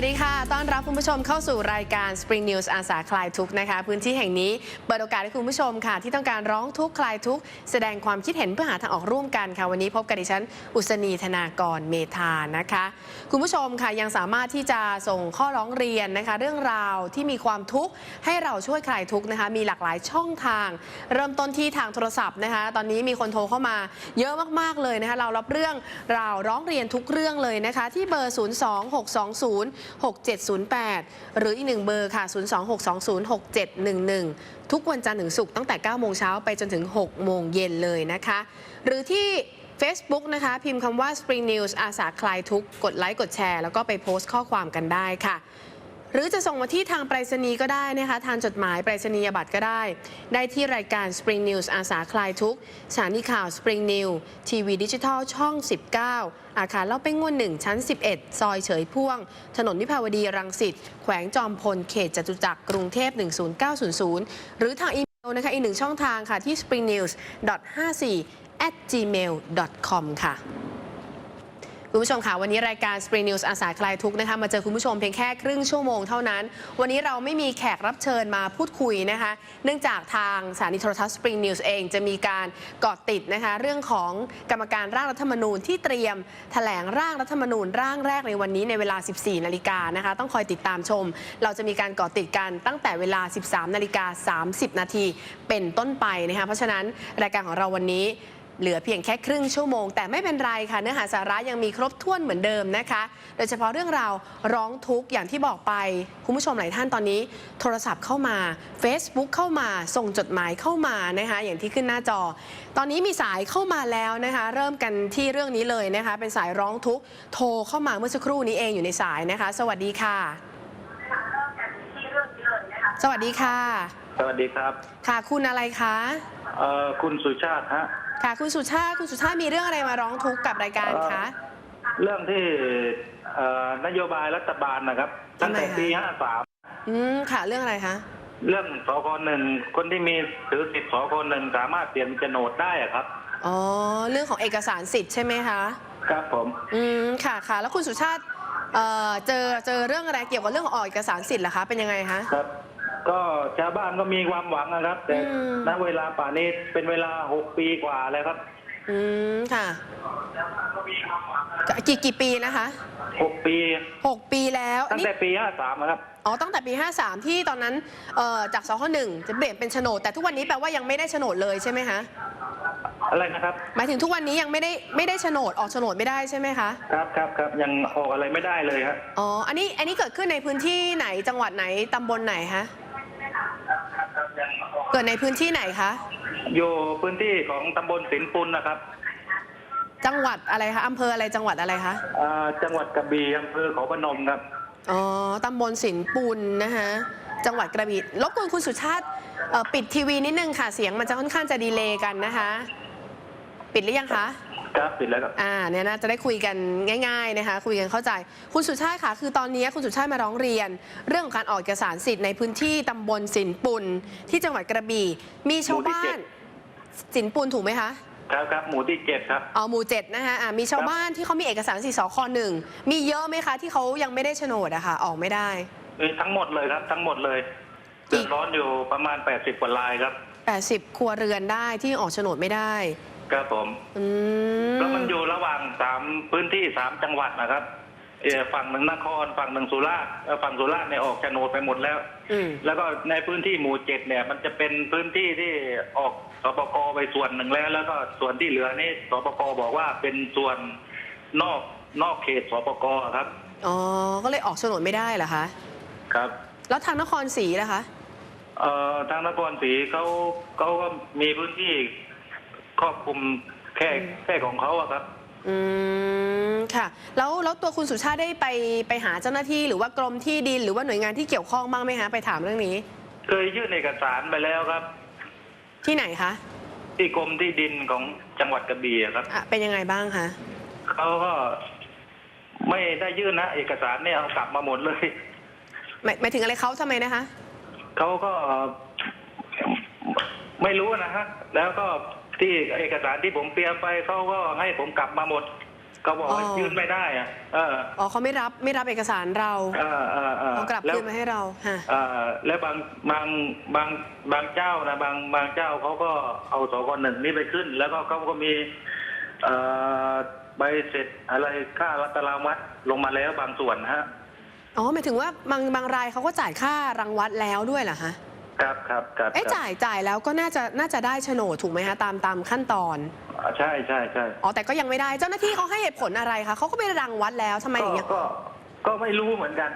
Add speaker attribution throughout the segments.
Speaker 1: สวัสดีค่ะ ต้อนรับคุณผู้ชมเข้าสู่รายการ Spring News อาสาคลายทุกนะคะ พื้นที่แห่งนี้เปิดโอกาสให้คุณผู้ชมค่ะ ที่ต้องการร้องทุกข์คลายทุกแสดงความคิดเห็นเพื่อหาทางออกร่วมกันค่ะ วันนี้พบกับดิฉัน อุศนีธนากรเมธานะคะ คุณผู้ชมค่ะยังสามารถที่จะส่งข้อร้องเรียนนะคะ เรื่องราวที่มีความทุกข์ให้เราช่วยคลายทุกนะคะ มีหลากหลายช่องทาง เริ่มต้นที่ทางโทรศัพท์นะคะ ตอนนี้มีคนโทรเข้ามาเยอะมากๆเลยนะคะ เรารับเรื่องราวร้องเรียนทุกเรื่องเลยนะคะ ที่เบอร์ 02620 6708 หรืออีกหนึ่งเบอร์ค่ะ 026206711 ทุกวันจันทร์ถึงศุกร์ตั้งแต่ 9 โมงเช้าไปจนถึง 6 โมงเย็นเลยนะคะ หรือที่ Facebook นะคะ พิมพ์คำว่า Spring News อาสาคลายทุกกดไลค์กดแชร์ แล้วก็ไปโพสต์ข้อความกันได้ค่ะ หรือจะส่งมาที่ทางไปรษณีย์ก็ได้นะคะ ทางจดหมายไปรษณียบัตรก็ได้ ได้ที่รายการ Spring News อาสาคลายทุกสถานีข่าว Spring News ทีวีดิจิทัลช่อง 19 อาคารเล่าเป้งง่วนหนึ่งชั้น 11 ซอยเฉยพ่วง ถนนวิภาวดีรังสิตแขวงจอมพลเขตจตุจักรกรุงเทพ 10900 หรือทางอีเมลนะคะอีกหนึ่งช่องทางค่ะที่ springnews.54 at gmail.com ค่ะ คุณผู้ชมค่ะ วันนี้รายการ Spring News อาสาคลายทุกข์นะคะมาเจอคุณผู้ชมเพียงแค่ครึ่งชั่วโมงเท่านั้น วันนี้เราไม่มีแขกรับเชิญมาพูดคุยนะคะ เนื่องจากทางสถานีโทรทัศน์ Spring News เองจะมีการเกาะติดนะคะเรื่องของกรรมการร่างรัฐธรรมนูญที่เตรียมแถลงร่างรัฐธรรมนูญร่างแรกในวันนี้ในเวลา 14 นาฬิกานะคะต้องคอยติดตามชม เราจะมีการเกาะติดกันตั้งแต่เวลา 13 นาฬิกา 30 นาทีเป็นต้นไปนะคะเพราะฉะนั้นรายการของเราวันนี้ เหลือเพียงแค่ครึ่งชั่วโมง แต่ไม่เป็นไรค่ะเนื้อหาสาระยังมีครบถ้วนเหมือนเดิมนะคะ โดยเฉพาะเรื่องราวร้องทุกข์อย่างที่บอกไป คุณผู้ชมหลายท่านตอนนี้ โทรศัพท์เข้ามา Facebook เข้ามาส่งจดหมายเข้ามานะคะ อย่างที่ขึ้นหน้าจอ ตอนนี้มีสายเข้ามาแล้วนะคะ เริ่มกันที่เรื่องนี้เลยนะคะ เป็นสายร้องทุกข์โทรเข้ามาเมื่อสักครู่นี้เองอยู่ในสายนะคะ สวัสดีค่ะ สวัสดีค่ะ
Speaker 2: สวัสดีครับ
Speaker 1: ค่ะ คุณอะไรคะ
Speaker 2: เอ่อคุณสุชาติฮะ
Speaker 1: ค่ะ คุณสุชาติคุณสุชาติมีเรื่องอะไรมาร้องทุกข์กับรายการคะ
Speaker 2: เรื่องที่เอ่อนโยบายรัฐบาลนะครับ
Speaker 1: ทำ
Speaker 2: ตั้ง
Speaker 1: ไม
Speaker 2: แต่
Speaker 1: คะ
Speaker 2: ปี53
Speaker 1: อืมค่ะ เรื่องอะไรคะ
Speaker 2: เรื่องสคหนึ่งคนที่มีถือสิทธิ์สคหนึ่งสามารถเปลี่ยนเป็นโฉนดได้อะครับ
Speaker 1: อ๋อ เรื่องของเอกสารสิทธิ์ใช่ไหมคะ
Speaker 2: ครับผม
Speaker 1: อืม ค่ะค่ะ แล้วคุณสุชาติเอ่อเจอเจอเรื่องอะไรเกี่ยวกับเรื่องของออกเอกสารสิทธิ์เหรอคะ เป็นยังไงคะ
Speaker 2: ครับ ก็ชาวบ้านก็มีความหวังนะครับ แต่
Speaker 1: อืม
Speaker 2: ณเวลาป่านนี้เป็นเวลา6ปีกว่าแล้วครับ
Speaker 1: อืมค่ะกี่กี่ปีนะคะ
Speaker 2: 6ปี
Speaker 1: หกปีแล้ว
Speaker 2: ตั้ง
Speaker 1: นี่
Speaker 2: แต่ปี53นะครับ
Speaker 1: อ๋อตั้งแต่ปี 53 ที่ตอนนั้นเอ่อจากสคหนึ่งจะเปลี่ยนเป็นโฉนด แต่ทุกวันนี้แปลว่ายังไม่ได้โฉนดเลยใช่ไหมคะ
Speaker 2: อะไรนะครับ
Speaker 1: หมายถึงทุกวันนี้ยังไม่ได้ไม่ได้โฉนดออกโฉนดไม่ได้ใช่ไหมคะ
Speaker 2: ครับครับครับยังออกอะไรไม่ได้เลยครับ
Speaker 1: อ๋ออันนี้อันนี้เกิดขึ้นในพื้นที่ไหนจังหวัดไหนตำบลไหนคะเกิดในพื้นที่ไหนคะ
Speaker 2: อยู่พื้นที่ของตำบลสินปุนนะครับ
Speaker 1: จังหวัดอะไรคะอำเภออะไรจังหวัดอะไรคะ
Speaker 2: อ่าจังหวัดกระบี่อำเภอเขาพนมครับ
Speaker 1: อ๋อตำบลสินปุนนะคะจังหวัดกระบี่รบกวนคุณสุชาติเอ่อปิดทีวีนิดนึงค่ะ เสียงมันจะค่อนข้างจะดีเลย์กันนะคะ ปิดหรือยังคะ
Speaker 2: ครับปิดแล้วครับ
Speaker 1: อ่าเนี่ยนะจะได้คุยกันง่าย ๆนะคะ คุยกันเข้าใจ คุณสุชาติค่ะ คือตอนนี้คุณสุชาติมาร้องเรียน เรื่องของการออกเอกสารสิทธิ์ในพื้นที่ตำบลสินปุนที่จังหวัดกระบี่มีชาวบ้านสินปุนถูกไหมคะ
Speaker 2: ครับครับหมู่ที่เจ็ดครับ
Speaker 1: อ๋อหมู่เจ็ดนะคะอ่ามีชาวบ้านที่เขามีเอกสารสิทธิ์สคหนึ่งมีเยอะไหมคะที่เขายังไม่ได้โฉนดอะค่ะออกไม่ได้
Speaker 2: เอ้ยทั้งหมดเลยครับ ทั้งหมดเลย
Speaker 1: กี่
Speaker 2: เดือดร้อนอยู่ประมาณ 80กว่ารายครับ
Speaker 1: 80 ครัวเรือนได้ที่ออกโฉนดไม่ได้
Speaker 2: ครับผม
Speaker 1: อืม
Speaker 2: แล้วมันอยู่ระหว่างสามพื้นที่สามจังหวัดนะครับเอ่อฝั่งหนึ่งนครฝั่งหนึ่งสุราษฎร์เอ่อฝั่งสุราษฎร์เนี่ยออกโฉนดไปหมดแล้ว
Speaker 1: อืม
Speaker 2: แล้วก็ในพื้นที่หมู่เจ็ดเนี่ย มันจะเป็นพื้นที่ที่ออกสปกไปส่วนหนึ่งแล้ว แล้วก็ส่วนที่เหลือนี่สปกบอกว่าเป็นส่วนนอกนอกเขตสปกครับ
Speaker 1: อ๋อ ก็เลยออกโฉนดไม่ได้เหรอคะ
Speaker 2: ครับ
Speaker 1: แล้วทางนครศรีล่ะคะ
Speaker 2: เอ่อทางนครศรีเขาเขาก็มีพื้นที่ ครอบคลุมแค่
Speaker 1: อืม
Speaker 2: แค่ของเขาอะครับ
Speaker 1: อืมค่ะ แล้วแล้วตัวคุณสุชาติได้ไปไปหาเจ้าหน้าที่หรือว่ากรมที่ดินหรือว่าหน่วยงานที่เกี่ยวข้องบ้างไหมคะไปถามเรื่องนี้
Speaker 2: เคยยื่นเอกสารไปแล้วครับ
Speaker 1: ที่ไหนคะ
Speaker 2: ที่กรมที่ดินของจังหวัดกระบี่อะครับ
Speaker 1: อะเป็นยังไงบ้างคะ
Speaker 2: เขาก็ไม่ได้ยื่นนะ เอกสารเนี่ยเอากลับมาหมดเลย
Speaker 1: หมายหมายถึงอะไรเขาทำไมนะคะ
Speaker 2: เขาก็ ไม่รู้นะฮะ แล้วก็ ที่เอกสารที่ผมเตรียมไปเขาก็ให้ผมกลับมาหมดเขาบอกว่า
Speaker 1: อ๋อ
Speaker 2: ยื่นไม่ได้อะเออ
Speaker 1: อ๋อเขาไม่รับไม่รับเอกสารเรา
Speaker 2: เออเออเออ
Speaker 1: เขากลับ
Speaker 2: แล้ว
Speaker 1: คืนมาให้เราฮะ
Speaker 2: เอ่อแล้วบางบางบางบางเจ้านะบางบางเจ้าเขาก็เอาสกหนึ่งนี่ไปขึ้น แล้วก็เขาก็มีเอ่อใบเสร็จอะไรค่ารัตราวัดลงมาแล้วบางส่วนนะฮะ
Speaker 1: อ๋อหมายถึงว่าบางบางรายเขาก็จ่ายค่ารังวัดแล้วด้วยเหรอคะ
Speaker 2: ครับครับครับ
Speaker 1: เอ๊ะ
Speaker 2: ครับ
Speaker 1: จ่ายจ่ายแล้วก็น่าจะน่าจะได้โฉนดถูกไหมคะตามตามขั้นตอน
Speaker 2: อ่าใช่ใช่ใช่
Speaker 1: อ๋อแต่ก็ยังไม่ได้เจ้าหน้าที่เขาให้เหตุผลอะไรคะเขาก็ไปรังวัดแล้วทำไมอย่างเงี้ย
Speaker 2: ก็ก็ก็ไม่รู้เหมือนกัน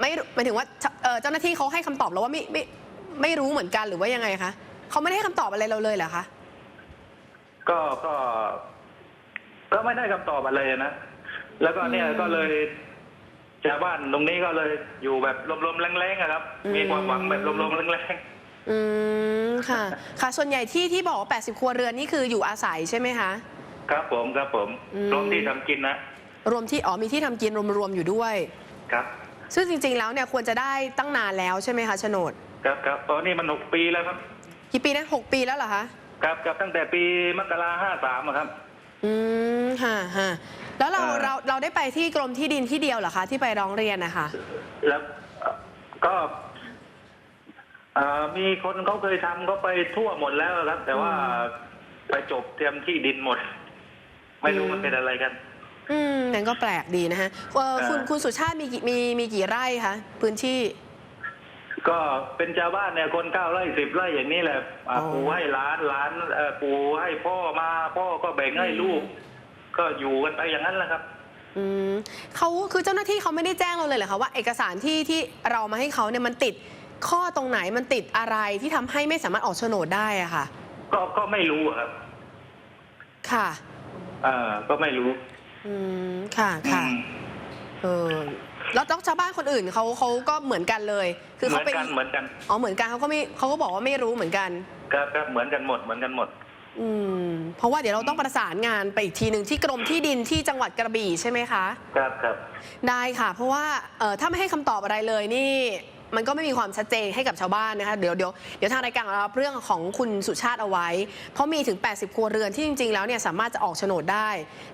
Speaker 1: ไม่รู้หมายถึงว่าเอ่อเจ้าหน้าที่เขาให้คำตอบเราว่าไม่ไม่ไม่รู้เหมือนกันหรือว่ายังไงคะเขาไม่ได้ให้คำตอบอะไรเราเลยเหรอคะ
Speaker 2: ก็ก็ ก็ไม่ได้คำตอบอะไรนะแล้วก็เนี่ย
Speaker 1: อืม
Speaker 2: ก็เลย ชาวบ้านตรงนี้ก็เลยอยู่แบบลมๆแรงๆอะครับ
Speaker 1: อืม
Speaker 2: มีความหวังแบบลมๆแรง
Speaker 1: อืมค่ะ ค่ะ ส่วนใหญ่ที่ที่บอกว่า 80 ครัวเรือนนี่คืออยู่อาศัยใช่ไหมคะ
Speaker 2: ๆครับผมครับผม
Speaker 1: อืม
Speaker 2: รวมที่ทำกินนะ
Speaker 1: รวมที่อ๋อมีที่ทำกินรวมๆอยู่ด้วย
Speaker 2: ครับ
Speaker 1: ซึ่งจริง ๆ แล้วเนี่ยควรจะได้ตั้งนานแล้วใช่ไหมคะโฉนด
Speaker 2: ครับครับตอนนี้มันหกปีแล้วครับ
Speaker 1: กี่ปีนะหกปีแล้วเหรอคะ
Speaker 2: ครับครับตั้งแต่ปีมกราห้าสามครับ
Speaker 1: อืมค่ะฮะ แล้วเรา
Speaker 2: เอ่อ
Speaker 1: เราเราได้ไปที่กรมที่ดินที่เดียวเหรอคะ ที่ไปร้องเรียนนะคะ
Speaker 2: แล้วเอ่อก็เอ่อมีคนเขาเคยทำเขาไปทั่วหมดแล้วครับ แต่ว่า
Speaker 1: อืม
Speaker 2: ไปจบเตรียมที่ดินหมด ไม่รู้มันเป็นอะไรกัน
Speaker 1: อืมนั่นก็แปลกดีนะฮะเอ่อคุณ
Speaker 2: เอ่อ
Speaker 1: คุณสุชาติมีกี่มีมีกี่ไร่คะพื้นที่
Speaker 2: ก็เป็นชาวบ้านเนี่ยคนเก้าไร่สิบไร่อย่างนี้แหละอ่า
Speaker 1: อ๋อ
Speaker 2: ปู่ให้หลานหลานเอ่อปู่ให้พ่อมา พ่อก็แบ่งให้ลูก ก็อยู่กันไปอย่างนั้นแหละครับ
Speaker 1: อืมเขาคือเจ้าหน้าที่เขาไม่ได้แจ้งเราเลยเหรอคะว่าเอกสารที่ที่เรามาให้เขาเนี่ยมันติดข้อตรงไหนมันติดอะไรที่ทำให้ไม่สามารถออกโฉนดได้อะค่ะ
Speaker 2: ก็ก็ไม่รู้อะครับ
Speaker 1: ค่ะ
Speaker 2: เอ่าก็ไม่รู้
Speaker 1: อืมค่ะค่ะ
Speaker 2: อืม
Speaker 1: เออแล้วแล้วชาวบ้านคนอื่นเขาเขาก็เหมือนกันเลย คือ
Speaker 2: เหมื
Speaker 1: เขา
Speaker 2: อน
Speaker 1: เป็น
Speaker 2: กันเหมือนกัน
Speaker 1: อ๋อเหมือนกันเขาก็ไม่เขาก็บอกว่าไม่รู้เหมือนกัน
Speaker 2: ครับครับเหมือนกันหมดเหมือนกันหมด
Speaker 1: อืมเพราะว่าเดี๋ยวเราต้องประสานงานไปอีกทีหนึ่งที่กรมที่ดินที่จังหวัดกระบี่ใช่ไหมคะ
Speaker 2: ครับครับ
Speaker 1: ได้ค่ะ เพราะว่าเอ่อถ้าไม่ให้คำตอบอะไรเลยนี่ มันก็ไม่มีความชัดเจนให้กับชาวบ้านนะคะเดี๋ยวเดี๋ยวเดี๋ยวทางรายการเรารับเรื่องของคุณสุชาติเอาไว้ เพราะมีถึง 80 ครัวเรือนที่จริง ๆ แล้วเนี่ยสามารถจะออกโฉนดได้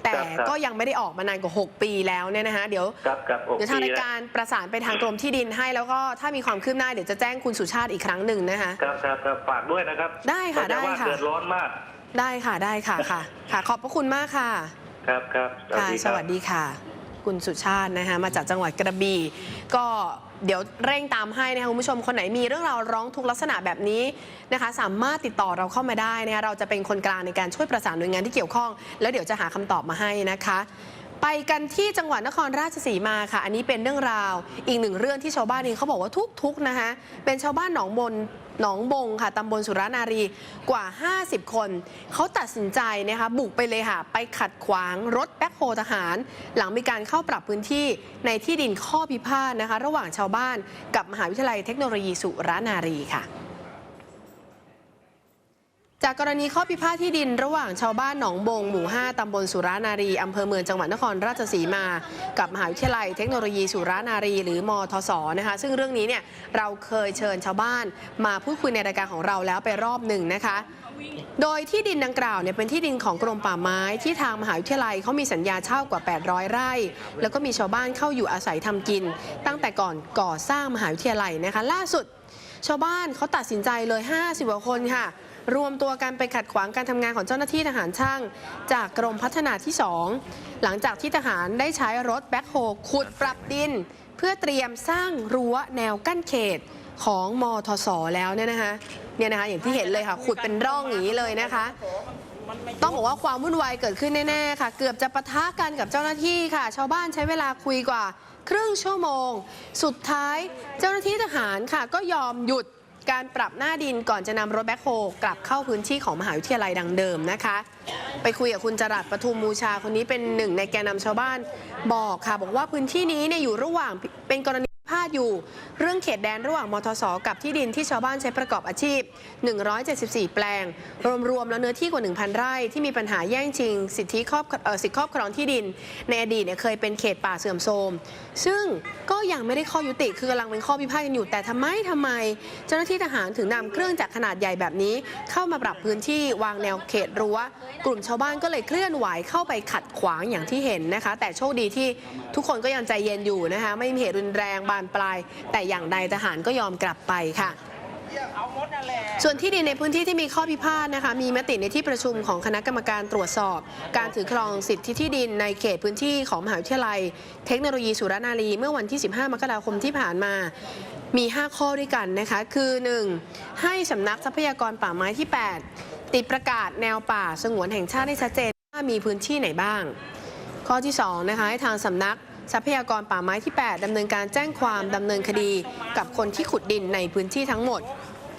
Speaker 1: แต่ก็ยังไม่ได้ออกมานานกว่า 6 ปีแล้วเนี่ยนะคะเดี๋ยว
Speaker 2: ครับครับโอ
Speaker 1: เดี๋ยว
Speaker 2: เค
Speaker 1: ทางราย
Speaker 2: แล้ว
Speaker 1: การประสานไปทางกรมที่ดินให้แล้วก็ถ้ามีความคืบหน้าเดี๋ยวจะแจ้งคุณสุชาติอีกครั้งหนึ่งนะคะ
Speaker 2: ครับครับครับฝากด้วยนะครับ
Speaker 1: ได้ค่ะ
Speaker 2: เพราชาวบ้าน
Speaker 1: ได้ค่ะ
Speaker 2: เดือดร้อนมาก
Speaker 1: ได้ค่ะได้ค่ะค่ะ ค่ะ ขอบพระคุณมากค่ะ
Speaker 2: ครับครับ
Speaker 1: ค่ะ
Speaker 2: ดี
Speaker 1: ส
Speaker 2: ครับ
Speaker 1: วัสดีค่ะ คุณสุชาตินะคะมาจากจังหวัดกระบี่ก็เดี๋ยวเร่งตามให้นะคะคุณผู้ชมคนไหนมีเรื่องราวร้องทุกข์ลักษณะแบบนี้นะคะ สามารถติดต่อเราเข้ามาได้นะคะเราจะเป็นคนกลางในการช่วยประสานหน่วยงานที่เกี่ยวข้อง แล้วเดี๋ยวจะหาคำตอบมาให้นะคะ ไปกันที่จังหวัดนครราชสีมาค่ะ อันนี้เป็นเรื่องราวอีกหนึ่งเรื่องที่ชาวบ้านเองเขาบอกว่าทุกข์ๆนะคะเป็นชาวบ้านหนองบน หนองบงค่ะตำบลสุรานารีกว่า 50 คน เขาตัดสินใจนะคะบุกไปเลยค่ะ ไปขัดขวางรถแบ็คโฮทหาร หลังมีการเข้าปรับพื้นที่ในที่ดินข้อพิพาทนะคะ ระหว่างชาวบ้านกับมหาวิทยาลัยเทคโนโลยีสุรานารีค่ะ จากกรณีข้อพิพาทที่ดินระหว่างชาวบ้านหนองบง หมู่ 5 ตำบลสุรานารี อำเภอเมืองจังหวัดนครราชสีมา กับมหาวิทยาลัยเทคโนโลยีสุรานารี หรือมทศนะคะ ซึ่งเรื่องนี้เนี่ยเราเคยเชิญชาวบ้านมาพูดคุยในรายการของเราแล้วไปรอบหนึ่งนะคะ โดยที่ดินดังกล่าวเนี่ยเป็นที่ดินของกรมป่าไม้ที่ทางมหาวิทยาลัยเขามีสัญญาเช่ากว่า 800 ไร่ แล้วก็มีชาวบ้านเข้าอยู่อาศัยทำกิน ตั้งแต่ก่อนก่อสร้างมหาวิทยาลัยนะคะ ล่าสุด ชาวบ้านเขาตัดสินใจเลย 50กว่าคนค่ะ รวมตัวกันไปขัดขวางการทำงานของเจ้าหน้าที่ทหารช่าง จากกรมพัฒนาที่ 2 หลังจากที่ทหารได้ใช้รถแบ็คโฮขุดปรับดิน เพื่อเตรียมสร้างรั้วแนวกั้นเขตของมทสแล้วเนี่ยนะคะเนี่ยนะคะอย่างที่เห็นเลยค่ะ ขุดเป็นร่องอย่างนี้เลยนะคะ ต้องบอกว่าความวุ่นวายเกิดขึ้นแน่ๆค่ะ เกือบจะปะทะกันกับเจ้าหน้าที่ค่ะ ชาวบ้านใช้เวลาคุยกว่า ครึ่งชั่วโมง สุดท้ายเจ้าหน้าที่ทหารค่ะก็ยอมหยุด การปรับหน้าดินก่อนจะนำรถแบ็คโฮกลับเข้าพื้นที่ของมหาวิทยาลัยดังเดิมนะคะ ไปคุยกับคุณจรัสปทุมมูชาคนนี้เป็นหนึ่งในแกนนำชาวบ้านบอกค่ะ บอกว่าพื้นที่นี้เนี่ยอยู่ระหว่างเป็นกรณี พาทาทอยู่เรื่องเขตแดนระหว่างมทสกับที่ดินที่ชาวบ้านใช้ประกอบอาชีพ 174 แปลง รวมๆแล้วเนื้อที่กว่า 1,000 ไร่ที่มีปัญหาแย่งชิง สิทธิครอบสิทธิครอบครองที่ดิน ในอดีตเนี่ยเคยเป็นเขตป่าเสื่อมโทรม ซึ่งก็ยังไม่ได้ข้อยุติคือกำลังเป็นข้อพิพาทกันอยู่ แต่ทำไมทำไม เจ้าหน้าที่ทหารถึงนำเครื่องจักรขนาดใหญ่แบบนี้ เข้ามาปรับพื้นที่วางแนวเขตรั้ว กลุ่มชาวบ้านก็เลยเคลื่อนไหวเข้าไปขัดขวางอย่างที่เห็นนะคะ แต่โชคดีที่ทุกคนก็ยังใจเย็นอยู่นะคะไม่มีเหตุรุนแรงบานปลาย แต่อย่างใดทหารก็ยอมกลับไปค่ะส่วนที่ดินในพื้นที่ที่มีข้อพิพาทนะคะ มีมติในที่ประชุมของคณะกรรมการตรวจสอบ การถือครองสิทธิที่ดินในเขตพื้นที่ของมหาวิทยาลัย เทคโนโลยีสุรนารีเมื่อวันที่ 15 มกราคมที่ผ่านมามี 5 ข้อด้วยกันนะคะ คือ 1. ให้สำนักทรัพยากรป่าไม้ที่ 8 ติดประกาศแนวป่าสงวนแห่งชาติให้ชัดเจนว่ามีพื้นที่ไหนบ้าง ข้อที่2นะคะให้ทางสำนัก ทรัพยากรป่าไม้ที่ 8 ดำเนินการแจ้งความดำเนินคดีกับคนที่ขุดดินในพื้นที่ทั้งหมด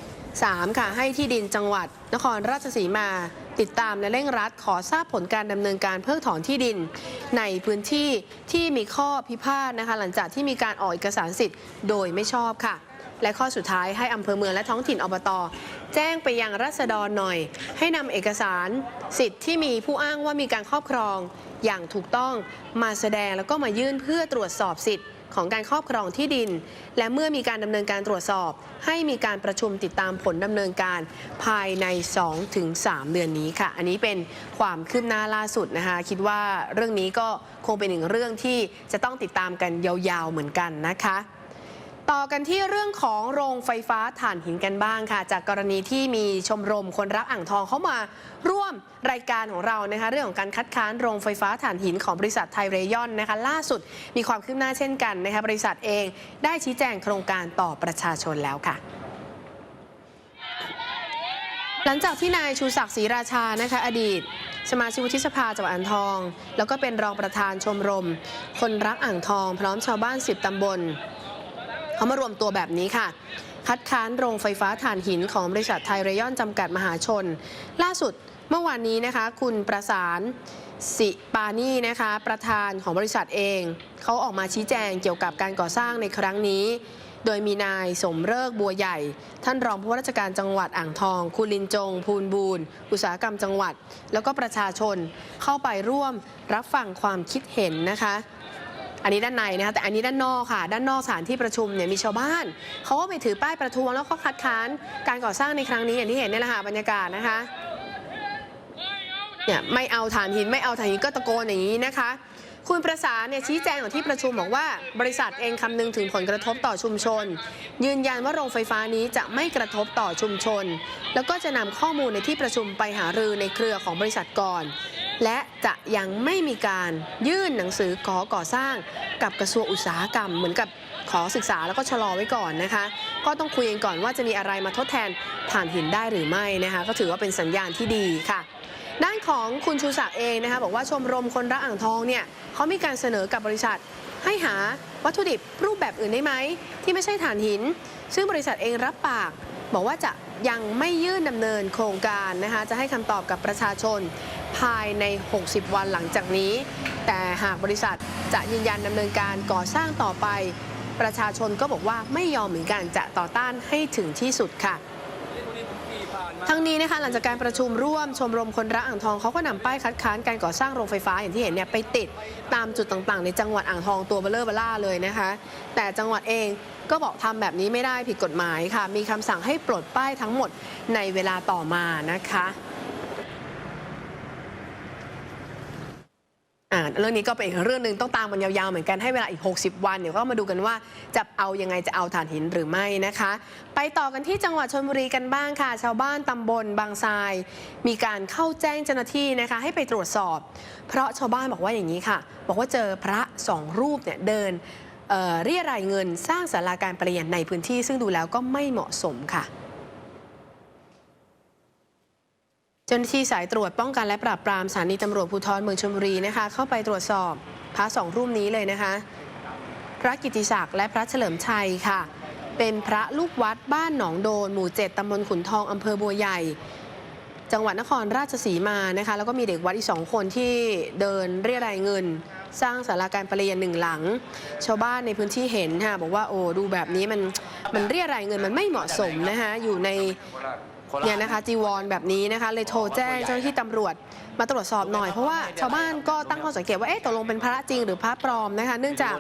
Speaker 1: 3. ค่ะให้ที่ดินจังหวัด นครราชสีมา ติดตามและเร่งรัดขอทราบผลการดำเนินการเพิกถอนที่ดิน ในพื้นที่ที่มีข้อพิพาทนะคะ หลังจากที่มีการออกเอกสารสิทธิ์โดยไม่ชอบค่ะ และข้อสุดท้ายให้อำเภอเมืองและท้องถิ่นอบตแจ้งไปยังรัษฎรหน่อย ให้นำเอกสาร สิทธิ์ที่มีผู้อ้างว่ามีการครอบครองอย่างถูกต้องมาแสดงแล้วก็มายื่นเพื่อตรวจสอบสิทธิ์ของการครอบครองที่ดิน และเมื่อมีการดำเนินการตรวจสอบ ให้มีการประชุมติดตามผลดำเนินการภายใน 2-3 เดือนนี้ค่ะ อันนี้เป็นความคืบหน้าล่าสุดนะคะ คิดว่าเรื่องนี้ก็คงเป็นหนึ่งเรื่องที่จะต้องติดตามกันยาวๆเหมือนกันนะคะ ต่อกันที่เรื่องของโรงไฟฟ้าถ่านหินกันบ้างค่ะ จากกรณีที่มีชมรมคนรักอ่างทองเข้ามาร่วมรายการของเรานะคะเรื่องของการคัดค้านโรงไฟฟ้าถ่านหินของบริษัทไทยเรยอนนะคะล่าสุดมีความคืบหน้าเช่นกันนะคะบริษัทเองได้ชี้แจงโครงการต่อประชาชนแล้วค่ะหลังจากที่นายชูศักดิ์ศรีราชานะคะอดีต สมาชิกวุฒิสภาจังหวัดอ่างทอง แล้วก็เป็นรองประธานชมรม คนรักอ่างทอง พร้อมชาวบ้าน 10 ตำบล เขามารวมตัวแบบนี้ค่ะ คัดค้านโรงไฟฟ้าถ่านหินของบริษัทไทยเรยอนจำกัดมหาชน ล่าสุดเมื่อวานนี้นะคะ คุณประสานสิปานี่นะคะ ประธานของบริษัทเอง เขาออกมาชี้แจงเกี่ยวกับการก่อสร้างในครั้งนี้ โดยมีนายสมเริกบัวใหญ่ ท่านรองผู้ว่าราชการจังหวัดอ่างทอง คุณลินจง ภูลบูรณ์อุตสาหกรรมจังหวัด แล้วก็ประชาชนเข้าไปร่วมรับฟังความคิดเห็นนะคะ อันนี้ด้านในนะคะแต่อันนี้ด้านนอกค่ะ ด้านนอกสถานที่ประชุมเนี่ยมีชาวบ้านเขาก็ไปถือป้ายประท้วงแล้วก็คัดค้านการก่อสร้างในครั้งนี้อย่างที่เห็นเนี่ยแหละค่ะบรรยากาศนะคะเนี่ยไม่เอาฐานหินไม่เอาฐานหินก็ตะโกนอย่างนี้นะคะ คุณประสานเนี่ยชี้แจงของที่ประชุมบอกว่าบริษัทเองคำนึงถึงผลกระทบต่อชุมชน ยืนยันว่าโรงไฟฟ้านี้จะไม่กระทบต่อชุมชน แล้วก็จะนำข้อมูลในที่ประชุมไปหารือในเครือของบริษัทก่อน และจะยังไม่มีการยื่นหนังสือขอก่อสร้างกับกระทรวงอุตสาหกรรม เหมือนกับขอศึกษาแล้วก็ชะลอไว้ก่อนนะคะ ก็ต้องคุยกันก่อนว่าจะมีอะไรมาทดแทนถ่านหินได้หรือไม่นะคะ ก็ถือว่าเป็นสัญญาณที่ดีค่ะ ด้านของคุณชูศักดิ์เองนะคะบอกว่าชมรมคนรักอ่างทองเนี่ยเขามีการเสนอกับบริษัท ให้หาวัตถุดิบรูปแบบอื่นได้ไหมที่ไม่ใช่ถ่านหิน ซึ่งบริษัทเองรับปาก บอกว่าจะยังไม่ยื่นดำเนินโครงการนะคะจะให้คำตอบกับประชาชนายใน 60 วันหลังจากนี้ แต่หากบริษัทจะยืนยันดำเนินการก่อสร้างต่อไป ประชาชนก็บอกว่าไม่ยอมเหมือนกันจะต่อต้านให้ถึงที่สุดค่ะทั้งนี้นะคะหลังจากการประชุมร่วมชมรมคนรักอ่างทองเขาก็นำป้ายคัดค้านการก่อสร้างโรงไฟฟ้าอย่างที่เห็นเนี่ยไปติดตามจุดต่างๆ ในจังหวัดอ่างทองตัวเบลเลอร์เบล่าเลยนะคะ แต่จังหวัดเองก็บอกทำแบบนี้ไม่ได้ผิดกฎหมายค่ะ มีคำสั่งให้ปลดป้ายทั้งหมดในเวลาต่อมานะคะ อ่าเรื่องนี้ก็เป็นอีกเรื่องหนึ่งต้องตามมันยาวๆ เหมือนกันให้เวลาอีก 60 วัน เดี๋ยวก็มาดูกันว่าจะเอายังไงจะเอาถ่านหินหรือไม่นะคะ ไปต่อกันที่จังหวัดชลบุรีกันบ้างค่ะ ชาวบ้านตำบลบางทราย มีการเข้าแจ้งเจ้าหน้าที่นะคะ ให้ไปตรวจสอบ เพราะชาวบ้านบอกว่าอย่างนี้ค่ะ บอกว่าเจอพระสองรูปเนี่ยเดินเเรียรายเงินสร้างศาลาการประเรียนในพื้นที่ ซึ่งดูแล้วก็ไม่เหมาะสมค่ะ เจ้าหน้าที่สายตรวจป้องกันและปราบปรามสถานีตำรวจภูธรเมืองชลบุรีนะคะ เข้าไปตรวจสอบพระสองรูปนี้เลยนะคะ พระกิติศักดิ์และพระเฉลิมชัยค่ะ เป็นพระลูกวัดบ้านหนองโดน หมู่เจ็ดตำบลขุนทองอำเภอบัวใหญ่ จังหวัดนครราชสีมานะคะ แล้วก็มีเด็กวัดอีกสองคนที่เดินเรียรายเงิน สร้างสาราการประเรียนหนึ่งหลัง ชาวบ้านในพื้นที่เห็นค่ะบอกว่าโอ้ดูแบบนี้มันมันเรียรายเงินมันไม่เหมาะสมนะคะอยู่ใน เนี่ยนะคะจีวรแบบนี้นะคะ เลยโทรแจ้งเจ้าหน้าที่ตำรวจมาตรวจสอบหน่อย เพราะว่าชาวบ้านก็ตั้งข้อสังเกตว่าเอ๊ะตกลงเป็นพระจริงหรือพระปลอมนะคะ เนื่องจาก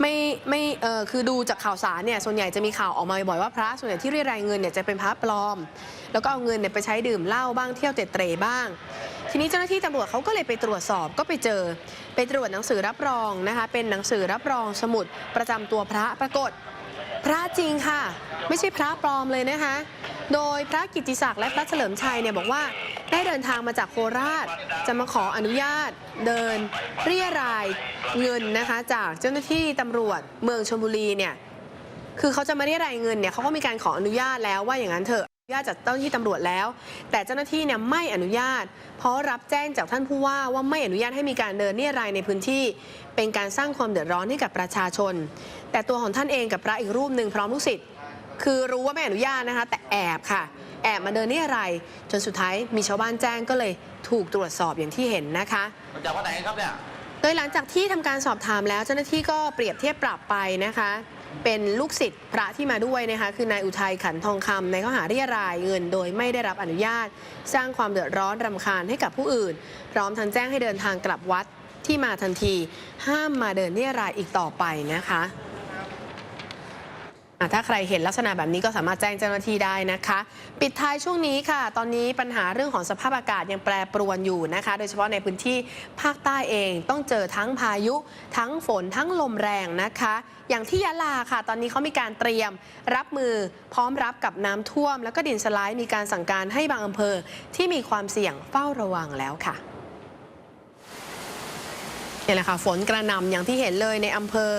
Speaker 1: ไม่ไม่เออคือดูจากข่าวสารเนี่ยส่วนใหญ่จะมีข่าวออกมาบ่อยๆว่าพระส่วนใหญ่ที่เรียรายเงินเนี่ยจะเป็นพระปลอม แล้วก็เอาเงินเนี่ยไปใช้ดื่มเหล้าบ้างเที่ยวเตะเตร่บ้าง ทีนี้เจ้าหน้าที่ตำรวจเขาก็เลยไปตรวจสอบก็ไปเจอไปตรวจหนังสือรับรองนะคะ เป็นหนังสือรับรองสมุดประจำตัวพระปรากฏพระจริงค่ะ ไม่ใช่พระปลอมเลยนะคะ โดยพระกิติศักดิ์และพระเฉลิมชัยเนี่ยบอกว่าได้เดินทางมาจากโคราช จะมาขออนุญาตเดินเรียรายเงินนะคะ จากเจ้าหน้าที่ตำรวจเมืองชลบุรีเนี่ยคือเขาจะมาเรียรายเงินเนี่ยเขาก็มีการขออนุญาตแล้วว่าอย่างนั้นเถอะอนุญาตจากเจ้าหน้าที่ตำรวจแล้ว แต่เจ้าหน้าที่เนี่ยไม่อนุญาต เพราะรับแจ้งจากท่านผู้ว่าว่าไม่อนุญาตให้มีการเดินเรียรายในพื้นที่ เป็นการสร้างความเดือดร้อนให้กับประชาชน แต่ตัวของท่านเองกับพระอีกรูปหนึ่งพร้อมลูกศิษย์ คือรู้ว่าไม่อนุญาตนะคะ แต่แอบค่ะ แอบมาเดินเรียรายจนสุดท้ายมีชาวบ้านแจ้งก็เลยถูกตรวจสอบอย่างที่เห็นนะคะ
Speaker 3: มาจากวัดไหนครับเนี่ย
Speaker 1: โดยหลังจากที่ทำการสอบถามแล้วเจ้าหน้าที่ก็เปรียบเทียบปรับไปนะคะ เป็นลูกศิษย์พระที่มาด้วยนะคะคือนายอุทัยขันทองคำในข้อหาเรียรายเงิน โดยไม่ได้รับอนุญาต สร้างความเดือดร้อนรำคาญให้กับผู้อื่น พร้อมทั้งแจ้งให้เดินทางกลับวัดที่มาทันที ห้ามมาเดินเรียรายอีกต่อไปนะคะอะ ถ้าใครเห็นลักษณะแบบนี้ก็สามารถแจ้งเจ้าหน้าที่ได้นะคะ ปิดท้ายช่วงนี้ค่ะ ตอนนี้ปัญหาเรื่องของสภาพอากาศยังแปรปรวนอยู่นะคะ โดยเฉพาะในพื้นที่ภาคใต้เองต้องเจอทั้งพายุ ทั้งฝนทั้งลมแรงนะคะ อย่างที่ยะลาค่ะ ตอนนี้เขามีการเตรียมรับมือพร้อมรับกับน้ำท่วม แล้วก็ดินสไลด์มีการสั่งการให้บางอำเภอ ที่มีความเสี่ยงเฝ้าระวังแล้วค่ะนี่แหละค่ะฝนกระหน่ำอย่างที่เห็นเลยในอำเภอ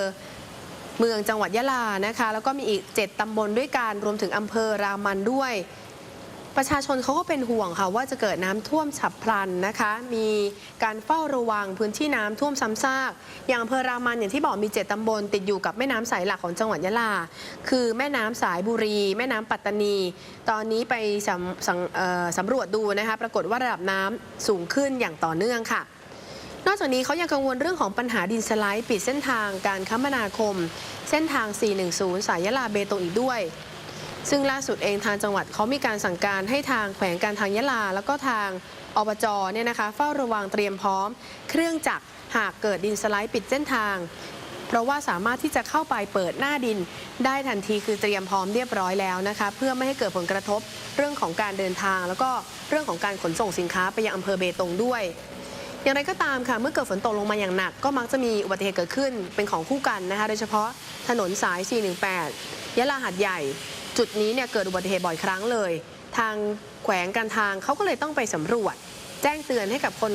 Speaker 1: เมืองจังหวัดยะลานะคะ แล้วก็มีอีก 7 ตำบลด้วยกันรวมถึงอำเภอรามันด้วย ประชาชนเขาก็เป็นห่วงค่ะว่าจะเกิดน้ำท่วมฉับพลันนะคะ มีการเฝ้าระวังพื้นที่น้ำท่วมซ้ำซาก อย่างอำเภอรามันอย่างที่บอกมี 7 ตำบลติดอยู่กับแม่น้ำสายหลักของจังหวัดยะลา คือแม่น้ำสายบุรี แม่น้ำปัตตานี ตอนนี้ไปสำสำสำรวจดูนะคะ ปรากฏว่าระดับน้ำสูงขึ้นอย่างต่อเนื่องค่ะ นอกจากนี้เขายังกังวลเรื่องของปัญหาดินสไลด์ปิดเส้นทางการคมนาคม เส้นทาง 410 สายยะลาเบตงอีกด้วย ซึ่งล่าสุดเองทางจังหวัดเขามีการสั่งการให้ทางแขวงการทางยะลา แล้วก็ทางอบจเนี่ยนะคะเฝ้าระวังเตรียมพร้อม เครื่องจักรหากเกิดดินสไลด์ปิดเส้นทาง เพราะว่าสามารถที่จะเข้าไปเปิดหน้าดิน ได้ทันทีคือเตรียมพร้อมเรียบร้อยแล้วนะคะ เพื่อไม่ให้เกิดผลกระทบเรื่องของการเดินทาง แล้วก็เรื่องของการขนส่งสินค้าไปยังอำเภอเบตงด้วย อย่างไรก็ตามค่ะ เมื่อเกิดฝนตกลงมาอย่างหนัก ก็มักจะมีอุบัติเหตุเกิดขึ้นเป็นของคู่กันนะคะ โดยเฉพาะถนนสาย 418 ยะลาหัดใหญ่ จุดนี้เนี่ยเกิดอุบัติเหตุบ่อยครั้งเลย ทางแขวงการทางเขาก็เลยต้องไปสำรวจ แจ้งเตือนให้กับคน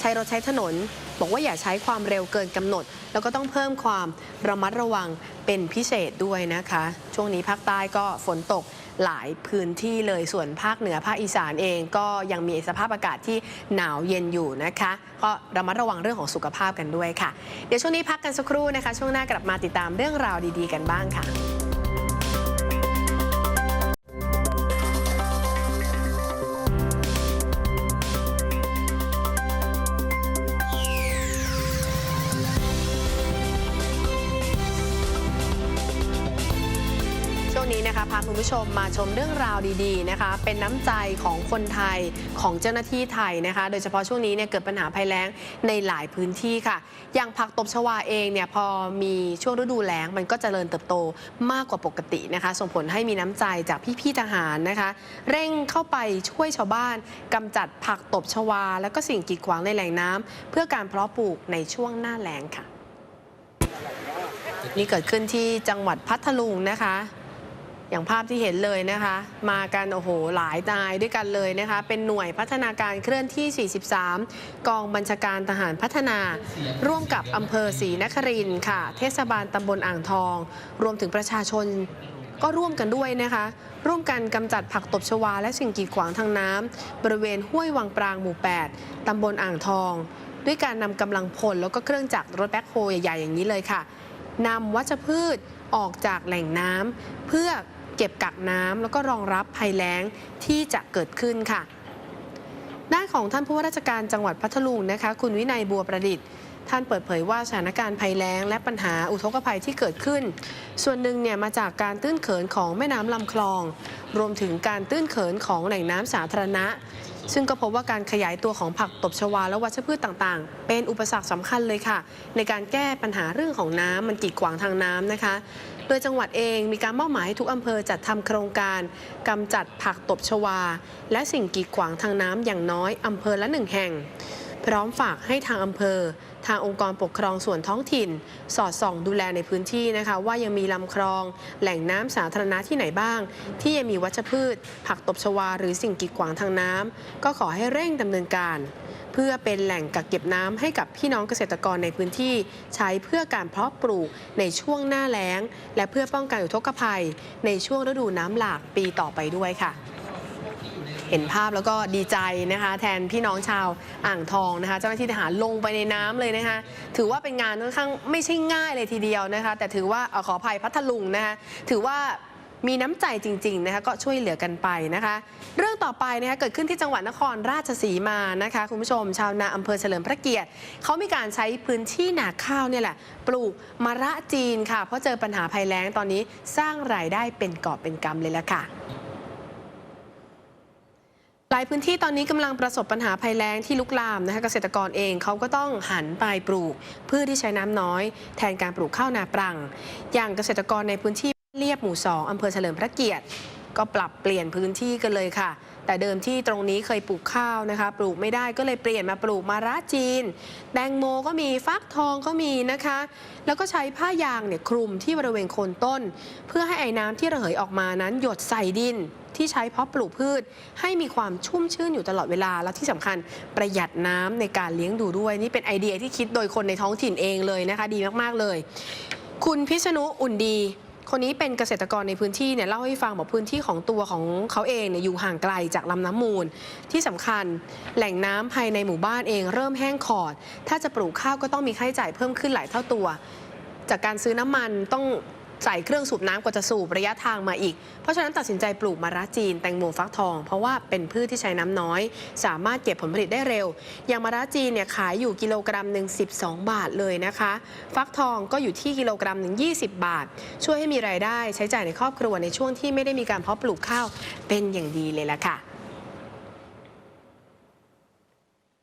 Speaker 1: ใช้รถใช้ถนน บอกว่าอย่าใช้ความเร็วเกินกำหนด แล้วก็ต้องเพิ่มความระมัดระวังเป็นพิเศษด้วยนะคะ ช่วงนี้ภาคใต้ก็ฝนตก หลายพื้นที่เลยส่วนภาคเหนือภาคอีสานเองก็ยังมีสภาพอากาศที่หนาวเย็นอยู่นะคะ ก็ระมัดระวังเรื่องของสุขภาพกันด้วยค่ะ เดี๋ยวช่วงนี้พักกันสักครู่นะคะ ช่วงหน้ากลับมาติดตามเรื่องราวดี ๆ กันบ้างค่ะ พาคุณผู้ชมมาชมเรื่องราวดีๆนะคะ เป็นน้ำใจของคนไทยของเจ้าหน้าที่ไทยนะคะ โดยเฉพาะช่วงนี้เนี่ยเกิดปัญหาภัยแล้งในหลายพื้นที่ค่ะ อย่างผักตบชวาเองเนี่ยพอมีช่วงฤดูแล้งมันก็จเจริญเติบโตมากกว่าปกตินะคะ ส่งผลให้มีน้ำใจจากพี่ๆทหารนะคะ เร่งเข้าไปช่วยชาวบ้านกำจัดผักตบชวา แล้วก็สิ่งกีดขวางในแหล่งน้ำเพื่อการเพาะปลูกในช่วงหน้าแล้งค่ะนี่เกิดขึ้นที่จังหวัดพัทลุงนะคะ อย่างภาพที่เห็นเลยนะคะ มากันโอ้โหหลายนายด้วยกันเลยนะคะ เป็นหน่วยพัฒนาการเคลื่อนที่ 43 กองบัญชาการทหารพัฒนา ร่วมกับอำเภอศรีนครินท์ค่ะ เทศบาลตำบลอ่างทอง รวมถึงประชาชนก็ร่วมกันด้วยนะคะ ร่วมกันกำจัดผักตบชวา และสิ่งกีดขวางทางน้ำบริเวณห้วยวังปรางหมู่ 8ตำบลอ่างทอง ด้วยการนำกำลังพลแล้วก็เครื่องจักรรถแบ็คโฮใหญ่ๆอย่างนี้เลยค่ะนำวัชพืชออกจากแหล่งน้ำเพื่อ เก็บกักน้ำแล้วก็รองรับภัยแล้งที่จะเกิดขึ้นค่ะ ด้านของท่านผู้ว่าราชการจังหวัดพัทลุงนะคะ คุณวินัยบัวประดิษฐ์ท่านเปิดเผยว่าสถานการณ์ภัยแล้ง และปัญหาอุทกภัยที่เกิดขึ้น ส่วนหนึ่งเนี่ยมาจากการตื้นเขินของแม่น้ำลำคลอง รวมถึงการตื้นเขินของแหล่งน้ำสาธารณะ ซึ่งก็พบว่าการขยายตัวของผักตบชวาและวัชพืชต่างๆ เป็นอุปสรรคสำคัญเลยค่ะ ในการแก้ปัญหาเรื่องของน้ำมันกีดขวางทางน้ำนะคะ โดยจังหวัดเองมีการมอบหมายให้ทุกอำเภอจัดทำโครงการกำจัดผักตบชวา และสิ่งกีดขวางทางน้ำอย่างน้อยอำเภอละหนึ่งแห่ง พร้อมฝากให้ทางอำเภอ ทางองค์กรปกครองส่วนท้องถิ่น สอดส่องดูแลในพื้นที่นะคะ ว่ายังมีลำคลอง แหล่งน้ำสาธารณะที่ไหนบ้าง ที่ยังมีวัชพืช ผักตบชวา หรือสิ่งกีดขวางทางน้ำก็ขอให้เร่งดำเนินการ เพื่อเป็นแหล่งกักเก็บน้ำให้กับพี่น้องเกษตรกรในพื้นที่ ใช้เพื่อการเพาะปลูกในช่วงหน้าแล้ง และเพื่อป้องกันอุทกภัย ในช่วงฤดูน้ำหลากปีต่อไปด้วยค่ะ เห็นภาพแล้วก็ดีใจนะคะ แทนพี่น้องชาวอ่างทองนะคะ เจ้าหน้าที่ทหารลงไปในน้ำเลยนะคะ ถือว่าเป็นงานค่อนข้างไม่ใช่ง่ายเลยทีเดียวนะคะ แต่ถือว่าเอ่อขออภัยพัทลุงนะคะถือว่า มีน้ำใจจริงๆนะคะก็ช่วยเหลือกันไปนะคะ เรื่องต่อไปนะคะเกิดขึ้นที่จังหวัดนครราชสีมานะคะคุณผู้ชม ชาวนาอำเภอเฉลิมพระเกียรติเขามีการใช้พื้นที่นาข้าวเนี่ยแหละ ปลูกมะระจีนค่ะ เพราะเจอปัญหาภัยแล้งตอนนี้สร้างรายได้เป็นกอบเป็นกำเลยละค่ะหลายพื้นที่ตอนนี้กำลังประสบปัญหาภัยแล้งที่ลุกลามนะคะเกษตรกรเองเขาก็ต้องหันไปปลูกพืชที่ใช้น้ำน้อย แทนการปลูกข้าวนาปรัง อย่างเกษตรกรในพื้นที่ เรียบหมู่สองอำเภอเฉลิมพระเกียรติ ก็ปรับเปลี่ยนพื้นที่กันเลยค่ะ แต่เดิมที่ตรงนี้เคยปลูกข้าวนะคะ ปลูกไม่ได้ก็เลยเปลี่ยนมาปลูกมะระจีน แตงโมก็มีฟักทองก็มีนะคะ แล้วก็ใช้ผ้ายางเนี่ยคลุมที่บริเวณโคนต้น เพื่อให้ไอ้น้ำที่ระเหยออกมานั้นหยดใส่ดินที่ใช้เพาะปลูกพืช ให้มีความชุ่มชื่นอยู่ตลอดเวลา และที่สำคัญประหยัดน้ำในการเลี้ยงดูด้วย นี่เป็นไอเดียที่คิดโดยคนในท้องถิ่นเองเลยนะคะ ดีมากๆเลย คุณพิษณุอุ่นดี คนนี้เป็นเกษตรกรในพื้นที่เนี่ยเล่าให้ฟังบอกพื้นที่ของตัวของเขาเองเนี่ยอยู่ห่างไกลจากลำน้ำมูล ที่สำคัญแหล่งน้ำภายในหมู่บ้านเองเริ่มแห้งขอด ถ้าจะปลูกข้าวก็ต้องมีค่าใช้จ่ายเพิ่มขึ้นหลายเท่าตัว จากการซื้อน้ำมันต้อง ใส่เครื่องสูบน้ำกว่าจะสูบระยะทางมาอีก เพราะฉะนั้นตัดสินใจปลูกมะระจีนแตงโมฟักทอง เพราะว่าเป็นพืชที่ใช้น้ำน้อย สามารถเก็บผลผลิตได้เร็ว อย่างมะระจีนเนี่ยขายอยู่กิโลกรัมหนึ่ง12บาทเลยนะคะ ฟักทองก็อยู่ที่กิโลกรัมหนึ่ง20บาท ช่วยให้มีรายได้ใช้จ่ายในครอบครัวในช่วงที่ไม่ได้มีการเพาะปลูกข้าวเป็นอย่างดีเลยล่ะค่ะ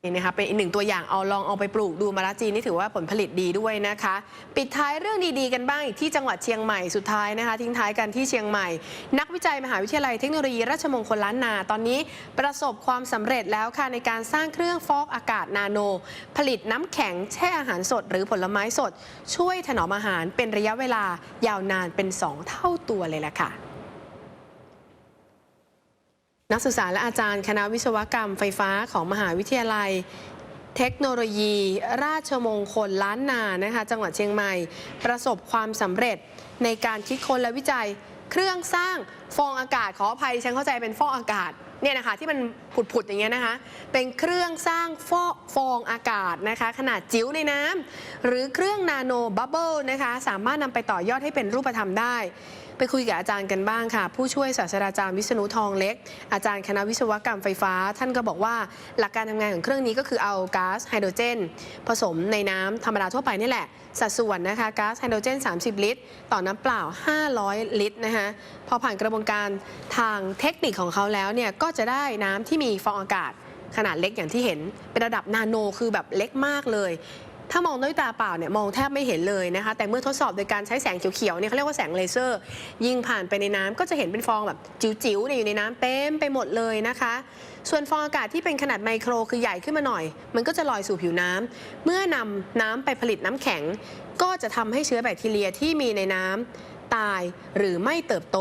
Speaker 1: นี่นะคะเป็นอีกหนึ่งตัวอย่างเอาลองเอาไปปลูกดูมะระจีนนี่ถือว่าผลผลิตดีด้วยนะคะ ปิดท้ายเรื่องดีๆกันบ้างอีกที่จังหวัดเชียงใหม่สุดท้ายนะคะ ทิ้งท้ายกันที่เชียงใหม่ นักวิจัยมหาวิทยาลัยเทคโนโลยีราชมงคลล้านนาตอนนี้ประสบความสำเร็จแล้วค่ะในการสร้างเครื่องฟอกอากาศนาโน ผลิตน้ำแข็งแช่อาหารสด หรือผลไม้สด ช่วยถนอมอาหารเป็นระยะเวลายาวนานเป็น 2 เท่าตัวเลยล่ะค่ะ นักศึกษาและอาจารย์คณะวิศวกรรมไฟฟ้าของมหาวิทยาลัยเทคโนโลยี ราชมงคลล้านนานะคะจังหวัดเชียงใหม่ ประสบความสำเร็จในการคิดค้นและวิจัย เครื่องสร้างฟองอากาศขออภัยฉันเข้าใจเป็นฟองอากาศเนี่ยนะคะที่มันผุดๆอย่างเงี้ยนะคะ เป็นเครื่องสร้างฟอกฟองอากาศนะคะ ขนาดจิ๋วในน้ำหรือเครื่องนาโนบับเบิลนะคะ สามารถนำไปต่อยอดให้เป็นรูปธรรมได้ ไปคุยกับอาจารย์กันบ้างค่ะ ผู้ช่วยศาสตราจารย์วิษณุทองเล็ก อาจารย์คณะวิศวกรรมไฟฟ้า ท่านก็บอกว่าหลักการทำงานของเครื่องนี้ก็คือเอาก๊าซไฮโดรเจน ผสมในน้ำธรรมดาทั่วไปนี่แหละ สัดส่วนนะคะก๊าซไฮโดรเจน 30 ลิตร ต่อน้ำเปล่า 500 ลิตรนะคะพอผ่านกระบวนการทางเทคนิคของเขาแล้วเนี่ยก็จะได้น้ำที่มีฟองอากาศขนาดเล็กอย่างที่เห็นเป็นระดับนาโนคือแบบเล็กมากเลย ถ้ามองด้วยตาเปล่าเนี่ยมองแทบไม่เห็นเลยนะคะ แต่เมื่อทดสอบโดยการใช้แสงเขียวๆเนี่ยเขาเรียกว่าแสงเลเซอร์ ยิงผ่านไปในน้ำก็จะเห็นเป็นฟองแบบจิ๋วๆเนี่ยอยู่ในน้ำเต็มไปหมดเลยนะคะ ส่วนฟองอากาศที่เป็นขนาดไมโครคือใหญ่ขึ้นมาหน่อย มันก็จะลอยสู่ผิวน้ำเมื่อนำน้ำไปผลิตน้ำแข็ง ก็จะทำให้เชื้อแบคทีเรียที่มีในน้ำตายหรือไม่เติบโต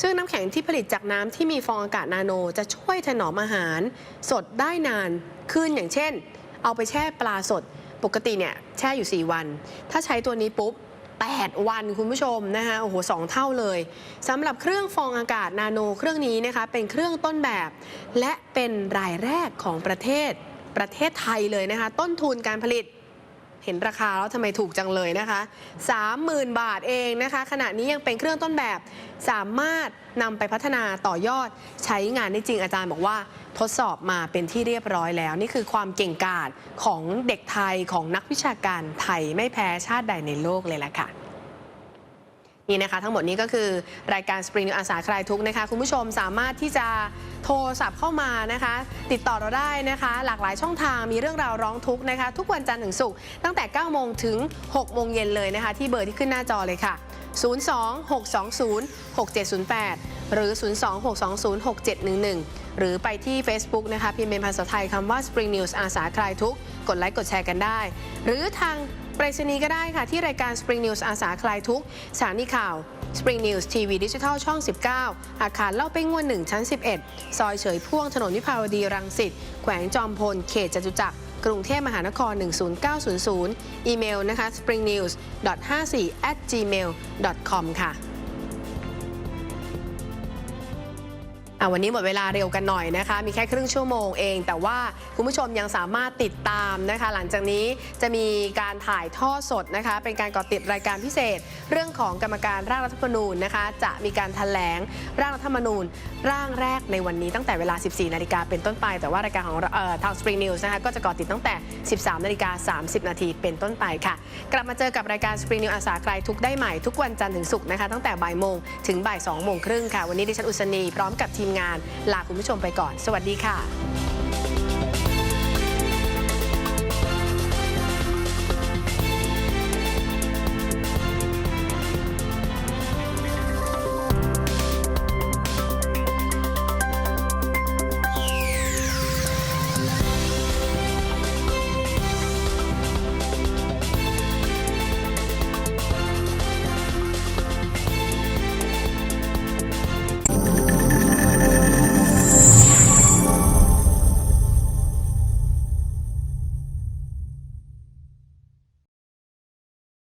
Speaker 1: ซึ่งน้ำแข็งที่ผลิตจากน้ำที่มีฟองอากาศนาโน จะช่วยถนอมอาหาร สดได้นานขึ้นอย่างเช่น เอาไปแช่ปลาสด ปกติเนี่ยแช่อยู่ 4 วัน ถ้าใช้ตัวนี้ปุ๊บ 8 วันคุณผู้ชมนะคะโอ้โหสองเท่าเลยสำหรับเครื่องฟองอากาศนาโนเครื่องนี้นะคะเป็นเครื่องต้นแบบ และเป็นรายแรกของประเทศประเทศไทยเลยนะคะ ต้นทุนการผลิตเห็นราคาแล้วทำไมถูกจังเลยนะคะ 30,000 บาทเองนะคะ ขณะนี้ยังเป็นเครื่องต้นแบบ สามารถนำไปพัฒนาต่อยอดใช้งานได้จริงอาจารย์บอกว่า ทดสอบมาเป็นที่เรียบร้อยแล้ว นี่คือความเก่งกาจของเด็กไทยของนักวิชาการไทยไม่แพ้ชาติใดในโลกเลยล่ะค่ะนี่นะคะ ทั้งหมดนี้ก็คือรายการ Spring News อาสาคลายทุกนะคะ คุณผู้ชมสามารถที่จะโทรศัพท์เข้ามานะคะ ติดต่อเราได้นะคะ หลากหลายช่องทางมีเรื่องราวร้องทุกข์นะคะ ทุกวันจันทร์ถึงศุกร์ตั้งแต่ 9 โมงถึง 6 โมงเย็นเลยนะคะ ที่เบอร์ที่ขึ้นหน้าจอเลยค่ะ 02-620-6708 หรือ 02-620-6711 หรือไปที่ Facebook นะคะพิมพ์เป็นภาษาไทยคำว่า Spring News อาสาคลายทุกข์กดไลค์กดแชร์กันได้ หรือทางไปรษณีย์ก็ได้ค่ะ ที่รายการ Spring News อาสาคลายทุกสถานีข่าว Spring News TV Digital ช่อง 19 อาคารเล่าเป้งงวน1ชั้น 11 ซอยเฉยพ่วงถนนวิภาวดีรังสิตแขวงจอมพล เขตจตุจักรกรุงเทพมหานคร 10900 อีเมลนะคะ springnews 54 at gmail com ค่ะ วันนี้หมดเวลาเร็วกันหน่อยนะคะ มีแค่ครึ่งชั่วโมงเอง แต่ว่าคุณผู้ชมยังสามารถติดตามนะคะ หลังจากนี้จะมีการถ่ายทอดสดนะคะ เป็นการก่อติดรายการพิเศษ เรื่องของกรรมการร่างรัฐธรรมนูญนะคะ จะมีการแถลงร่างรัฐธรรมนูญ ร่างแรกในวันนี้ตั้งแต่เวลา 14 นาฬิกาเป็นต้นไป แต่ว่ารายการของเอ่อทาง Spring News นะคะก็จะก่อติดตั้งแต่ 13 นาฬิกา 30 นาทีเป็นต้นไปค่ะ กลับมาเจอกับรายการ Spring News อาสาคลทุกได้ใหม่ทุกวันจันทร์ถึงศุกร์นะคะตั้งแต่บ่ายโมงถึงบ่าย2โมงครึ่งค่ะวันนี้ดิฉันอุศนีพร้อมกับทีมงานลาคุณผู้ชมไปก่อน สวัสดีค่ะ